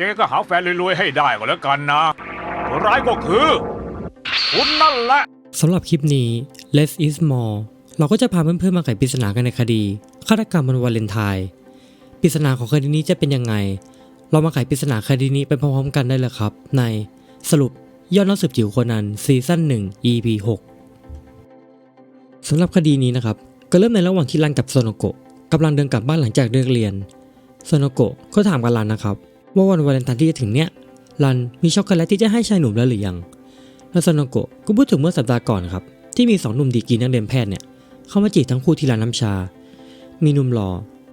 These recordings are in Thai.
ยังไงก็หาแฟนรวยๆให้ได้ก็แล้วกันนะร้ายก็คือ คุณนั่นแหละสำหรับคลิปนี้ less is more เราก็จะพาเพื่อนๆมาไขปริศนากันในคดีฆาตกรรมวันวาเลนไทน์ปริศนาของคดีนี้จะเป็นยังไง เรามาไขปริศนาคดีนี้ไปพร้อมๆกันได้เลยครับ ในสรุปยอดนักสืบจิ๋วคนนั้นซีซั่น1 EP 6สำหรับคดีนี้นะครับ ก็เริ่มในระหว่างที่รันกับโซโนโกะกำลังเดินกลับบ้านหลังจากเลิกเรียนโซโนโกะก็ถามกับรันนะครับ ว่าวันวาเลนไทน์ที่จะถึงเนี้ยรันมีช็อกโกแลตที่จะให้ชายหนุ่มแล้วหรือยังแล้วโซโนโกะก็พูดถึงเมื่อสัปดาห์ก่อนครับ ที่มีสองหนุ่มดีกรีนักเรียนแพทย์เนี่ยเข้ามาจีบทั้งคู่ที่ร้านน้ำชา มีหนุ่มหล่อ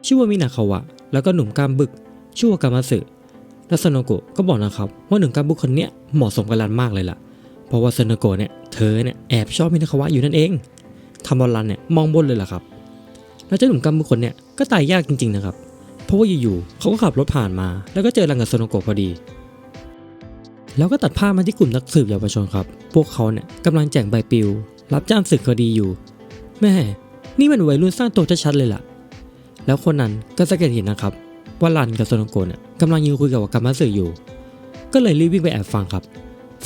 ชื่อว่ามินาคาวะ แล้วก็หนุ่มกล้ามบึก ชื่อว่ากามาสึแล้วโซโนโกะก็บอกนะครับว่าหนุ่มกล้ามบึกคนเนี้ยเหมาะสมกับรันมากเลยล่ะ เพราะว่าซโนโกะเนี่ยเธอเนี่ยแอบชอบมินาคาวะอยู่นั่นเองทำเอารันเนี่ยมองบนเลยล่ะครับ แล้วเจ้าหนุ่มกล้ามบึกคนเนี่ยก็ตายยากจริงๆนะครับ เพราะว่าอยู่ๆเขาก็ขับรถผ่านมา แล้วก็เจอรันกับโซโนโกะพอดี แล้วก็ตัดภาพมาที่กลุ่มนักสืบเยาวชนครับ พวกเขาเนี่ยกำลังแจกใบปลิว รับจ้างสืบคดีอยู่ แม่ นี่มันวัยรุ่นสร้างตัวชัดๆเลยล่ะ แล้วคนนั้นก็สังเกตเห็นนะครับ ว่ารันกับโซโนโกะเนี่ยกำลังยืนคุยกับวากามาสึอยู่ ก็เลยรีบวิ่งไปแอบฟังครับ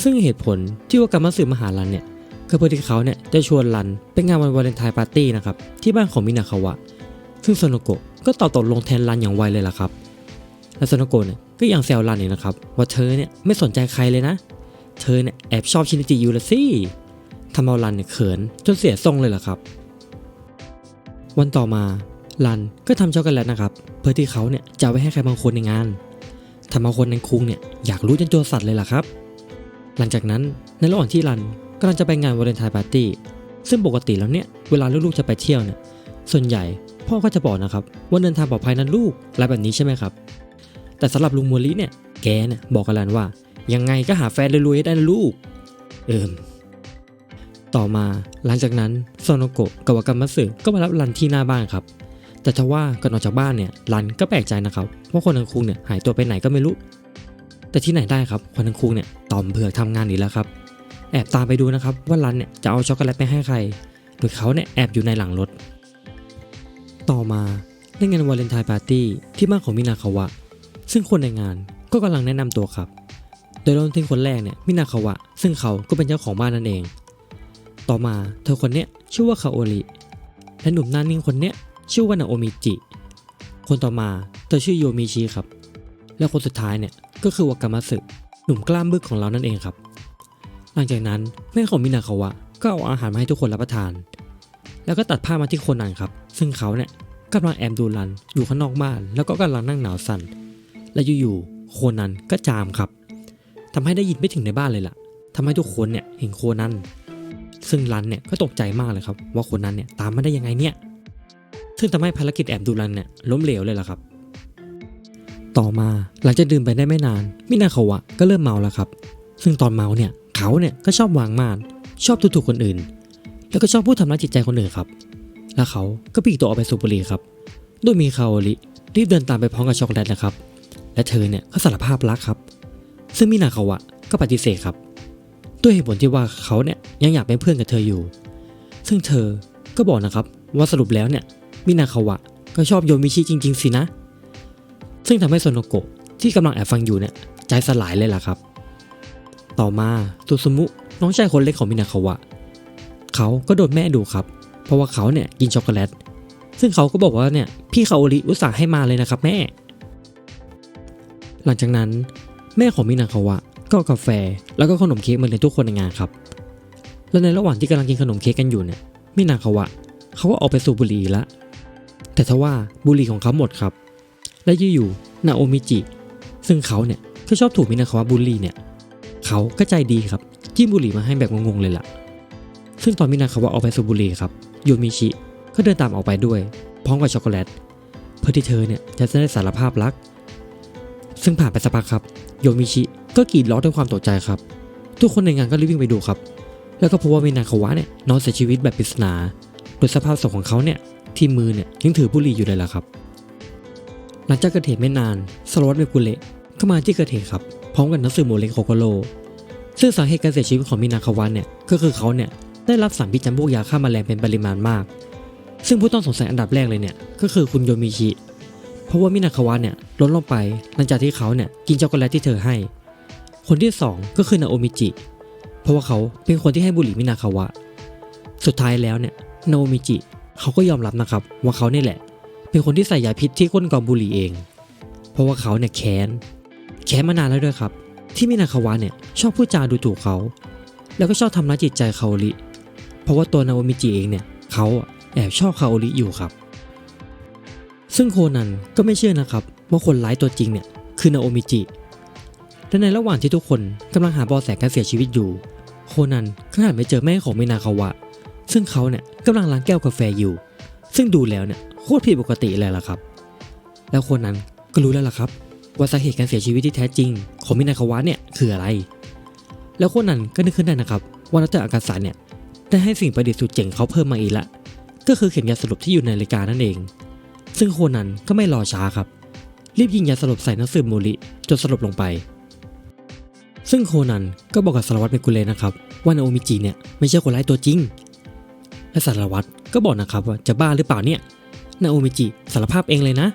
ซึ่งเหตุผลที่วากามาสึมาหารันเนี่ยก็เพื่อที่เขาเนี่ยจะชวนรันไปงานวันวาเลนไทน์ปาร์ตี้นะครับที่บ้านของมินาคาวะ ซึ่งโซโนโกะ ก็ตอบตกลงแทนรันอย่างไวเลยล่ะครับ และซนโกะเนี่ยก็ยังแซวรันอีกนะครับ ว่าเธอเนี่ยไม่สนใจใครเลยนะ เธอเนี่ยแอบชอบชินิจิอยู่ละสิทำเอารันเนี่ยเขินจนเสียทรงเลยล่ะครับ วันต่อมารันก็ทำช็อกโกแลตนะครับ เพื่อที่เขาเนี่ยจะไว้ให้ใครบางคนในงานทำเอาคนในคุงเนี่ยอยากรู้จนตัวสัตว์เลยล่ะครับ หลังจากนั้นในระหว่างที่รันกำลังจะไปงานวาเลนไทน์ปาร์ตี้ซึ่งปกติแล้วเนี่ยเวลาลูกๆจะไปเที่ยวเนี่ย ส่วนใหญ่พ่อก็จะบอกนะครับว่าเดินทางปลอดภัยนะลูกอะไรแบบนี้ใช่ไหมครับ แต่สำหรับลุงมูลิเนี่ยแกเนี่ยบอกกับรันว่า ยังไงก็หาแฟนรวยๆให้ได้นะลูก เอิมต่อมาหลังจากนั้นโซโนโกะกับวากามัสึก็มารับรันที่หน้าบ้านครับ แต่จะว่าก่อนออกจากบ้านเนี่ยรันก็แปลกใจนะครับว่าคนทั้งคุงเนี่ยหายตัวไปไหนก็ไม่รู้ แต่ที่ไหนได้ครับคนทั้งคุงเนี่ยต่อมเผือกทำงานอีกแล้วครับ แอบตามไปดูนะครับว่ารันเนี่ยจะเอาช็อกโกแลตไปให้ใครโดยเขาเนี่ยแอบอยู่ในหลังรถ ต่อมาในงานวาเลนไทน์ปาร์ตี้ที่บ้านของมินาคาวะ ซึ่งคนในงานก็กำลังแนะนำตัวครับ โดยเริ่มที่คนแรกเนี่ยมินาคาวะ ซึ่งเขาก็เป็นเจ้าของบ้านนั่นเอง ต่อมาเธอคนเนี้ยชื่อว่าคาโอริและหนุ่มหน้านิ่งคนเนี้ยชื่อว่านาโอมิจิ คนต่อมาเธอชื่อโยมิชิครับ และคนสุดท้ายเนี่ยก็คือวากามาสึหนุ่มกล้ามบึกของเรานั่นเองครับ หลังจากนั้นแม่ของมินาคาวะก็เอาอาหารมาให้ทุกคนรับประทาน แล้วก็ตัดภาพมาที่โคนนันครับ ซึ่งเขาเนี่ยกำลังแอบดูรันอยู่ข้างนอกบ้าน แล้วก็กำลังนั่งหนาวสั่น และอยู่ๆโคนันก็จามครับทำให้ได้ยินไม่ถึงในบ้านเลยล่ะทำให้ทุกคนเนี่ยเห็นโคนันซึ่งรันเนี่ยก็ตกใจมากเลยครับ ว่าโคนันเนี่ยตามมาได้ยังไงเนี่ย ซึ่งทำให้ภารกิจแอบดูรันเนี่ยล้มเหลวเลยล่ะครับ ต่อมาหลังจากดื่มไปได้ไม่นานมินาคาวะก็เริ่มเมาแล้วครับ ซึ่งตอนเมาเนี่ยเขาเนี่ยก็ชอบวางม่านชอบดูถูกคนอื่น แล้วก็ชอบพูดทำร้ายจิตใจคนอื่นครับ แล้วเขาก็ปีกตัวออกไปสูบบุหรี่ครับ โดยมีคาโอริรีบเดินตามไปพร้อมกับช็อกโกแลตนะครับ และเธอเนี่ยก็สารภาพรักครับ ซึ่งมินาคาวะก็ปฏิเสธครับ ด้วยเหตุผลที่ว่าเขาเนี่ยยังอยากเป็นเพื่อนกับเธออยู่ ซึ่งเธอก็บอกนะครับว่าสรุปแล้วเนี่ยมินาคาวะก็ชอบโยมิชิจริง ๆสินะ ซึ่งทำให้โซโนโกะที่กำลังแอบฟังอยู่เนี่ยใจสลายเลยล่ะครับ ต่อมาตุซุมุน้องชายคนเล็กของมินาคาวะ เขาก็โดนแม่ดูครับ เพราะว่าเขาเนี่ยกินช็อกโกแลต ซึ่งเขาก็บอกว่าเนี่ยพี่คาโอริอุตส่าห์ให้มาเลยนะครับแม่ หลังจากนั้นแม่ของมินาคาวะก็กาแฟแล้วก็ขนมเค้กมาเลี้ยงทุกคนในงานครับ และในระหว่างที่กำลังกินขนมเค้กกันอยู่เนี่ยมินาคาวะเขาก็ออกไปสูบบุหรี่ละ แต่ทว่าบุหรี่ของเขาหมดครับ และอยู่ๆนาโอมิจิ ซึ่งเขาเนี่ยก็ชอบถูกมินาคาวะบุหรี่เนี่ยเขาก็ใจดีครับจิ้มบุหรี่มาให้แบบงงๆเลยล่ะ ซึ่งตอนมินาคาวะออกไปสูบบุหรี่ครับโยมิชิก็เดินตามออกไปด้วย พร้อมกับช็อกโกแลต เพื่อที่เธอเนี่ยจะได้สารภาพรัก ซึ่งผ่านไปสักพักครับ โยมิชิก็กรีดร้องด้วยความตกใจครับ ทุกคนในงานก็รีบวิ่งไปดูครับ แล้วก็พบว่ามินาคาวะเนี่ยนอนเสียชีวิตแบบปริศนา โดยสภาพศพของเขาเนี่ยที่มือเนี่ยยังถือบุหรี่อยู่เลยล่ะครับ หลังจากเกิดเหตุไม่นานสารวัตเมกุเละก็มาที่เกิดเหตุครับพร้อมกับนังสือโมเลกโคโกโรซึ่งสาเหตุการเสียชีวิตของมินาคาวะเนี่ยก็คือเขาเนี่ย ได้รับสารพิษจำพวกยาฆ่าแมลงเป็นปริมาณมาก ซึ่งผู้ต้องสงสัยอันดับแรกเลยเนี่ยก็คือคุณโยมิชิ เพราะว่ามินาคาวะเนี่ยลดลงไปหลังจากที่เขาเนี่ยกินช็อกโกแลตที่เธอให้ คนที่สองก็คือนาโอมิจิ เพราะว่าเขาเป็นคนที่ให้บุหรี่มินาคาวะ สุดท้ายแล้วเนี่ยนาโอมิจิเขาก็ยอมรับนะครับว่าเขาเนี่ยแหละ เป็นคนที่ใส่ยาพิษที่ก้นกองบุหรี่เอง เพราะว่าเขาเนี่ยแค้น แค้นมานานแล้วด้วยครับ ที่มินาคาวะเนี่ยชอบพูดจาดูถูกเขา แล้วก็ชอบทำร้ายจิตใจคาโอริ เพราะว่าตัวนาโอมิจิเองเนี่ยเขาแอบชอบคาโอริอยู่ครับ ซึ่งโคนันก็ไม่เชื่อนะครับว่าคนร้ายตัวจริงเนี่ยคือนาโอมิจิและในระหว่างที่ทุกคนกำลังหาเบอแสการเสียชีวิตอยู่ โคนันก็หันไปเจอแม่ของมินาคาวะ ซึ่งเขาเนี่ยกำลังล้างแก้วกาแฟอยู่ ซึ่งดูแล้วเนี่ยโคตรผิดปกติเลยล่ะครับ แล้วโคนันก็รู้แล้วล่ะครับ ว่าสาเหตุการเสียชีวิตที่แท้จริง ของมินาคาวะเนี่ยคืออะไร แล้วโคนันก็นึกขึ้นได้นะครับ ว่าดรอากาศเนี่ย ได้ให้สิ่งประดิษฐ์สุดเจ๋งเขาเพิ่มมาอีกละ ก็คือเข็มยาสลบที่อยู่ในนาฬิกานั่นเอง ซึ่งโคนันก็ไม่รอช้าครับ รีบยิงยาสลบใส่นักสืบโมริจนสลบลงไป ซึ่งโคนันก็บอกกับสารวัตรเมกุเลนะครับว่านาโอมิจิเนี่ยไม่ใช่คนร้ายตัวจริง และสารวัตรก็บอกนะครับว่าจะบ้าหรือเปล่าเนี่ยนาโอมิจิสารภาพเองเลยนะ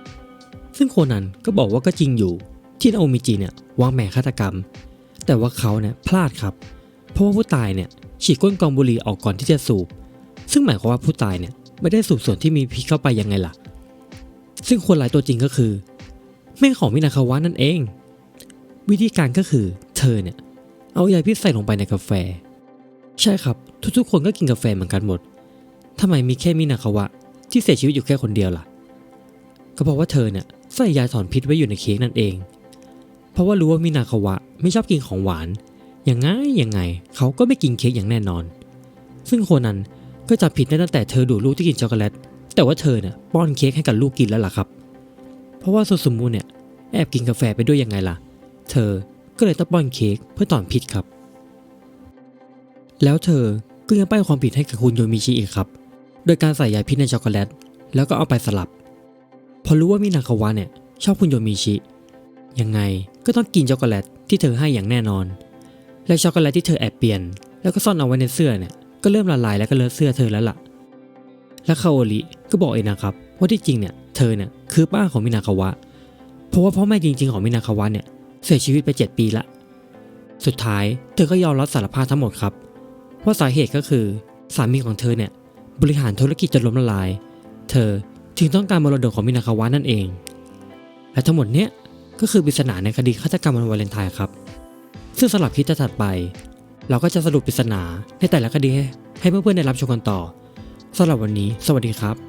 ซึ่งโคนันก็บอกว่าก็จริงอยู่ ที่นาโอมิจิเนี่ยวางแผนฆาตกรรม แต่ว่าเขาเนี่ยพลาดครับ เพราะว่าผู้ตายเนี่ย ฉีดก้นกองบุหรี่ออกก่อนที่จะสูบ ซึ่งหมายความว่าผู้ตายเนี่ยไม่ได้สูบส่วนที่มีพิษเข้าไปยังไงล่ะ ซึ่งคนร้ายตัวจริงก็คือ แม่ของมินาคาวะนั่นเอง วิธีการก็คือเธอเนี่ยเอายาพิษใส่ลงไปในกาแฟ ใช่ครับ ทุกๆ คนก็กินกาแฟเหมือนกันหมดทำไมมีแค่มินาคาวะ ที่เสียชีวิตอยู่แค่คนเดียวล่ะ ก็เพราะว่าเธอเนี่ยใส่ยาถอนพิษไว้อยู่ในเค้กนั่นเอง เพราะว่ารู้ว่ามินาคาวะไม่ชอบกินของหวาน อยังไงอยังไง เขาก็ไม่กินเค้กอย่างแน่นอน ซึ่งโคนันก็จับผิดได้ตั้งแต่เธอดูลูกที่กินช็อกโกแลต แต่ว่าเธอเนี่ยป้อนเค้กให้กับลูกกินแล้วล่ะครับ เพราะว่าโซซุมูเนี่ยแอบกินกาแฟไปด้วยยังไงล่ะ เธอก็เลยต้องป้อนเค้กเพื่อถอนพิษครับ แล้วเธอก็ยังป้ายความผิดให้กับคุณโยมิชิอีกครับ โดยการใส่ยาพิษในช็อกโกแลต แล้วก็เอาไปสลับ พอรู้ว่ามินาคาวะเนี่ยชอบคุณโยมิชิ ยังไงก็ต้องกินช็อกโกแลตที่เธอให้อย่างแน่นอน และช็อกโกแลตที่เธอแอบเปลี่ยน แล้วก็ซ่อนเอาไว้ในเสื้อเนี่ยก็เริ่มละลายแล้วก็เลอะเสื้อเธอแล้วล่ะ และคาโอริก็บอกเองนะครับ ว่าที่จริงเนี่ยเธอเนี่ยคือป้าของมินาคาวะ เพราะว่าพ่อแม่จริง ๆ ของมินาคาวะเนี่ยเสียชีวิตไป 7 ปีละ สุดท้ายเธอก็ยอมรับสารภาพทั้งหมดครับ ว่าสาเหตุก็คือสามีของเธอเนี่ยบริหารธุรกิจจนล้มละลาย เธอจึงต้องการมรดกของมินาคาวะนั่นเอง และทั้งหมดเนี้ยก็คือปริศนาในคดีฆาตกรรมวันวาเลนไทน์ครับ ซึ่งสำหรับคลิปถัดไป เราก็จะสรุปปริศนาในแต่ละคดีให้เพื่อนๆได้รับชมกันต่อสำหรับวันนี้ สวัสดีครับ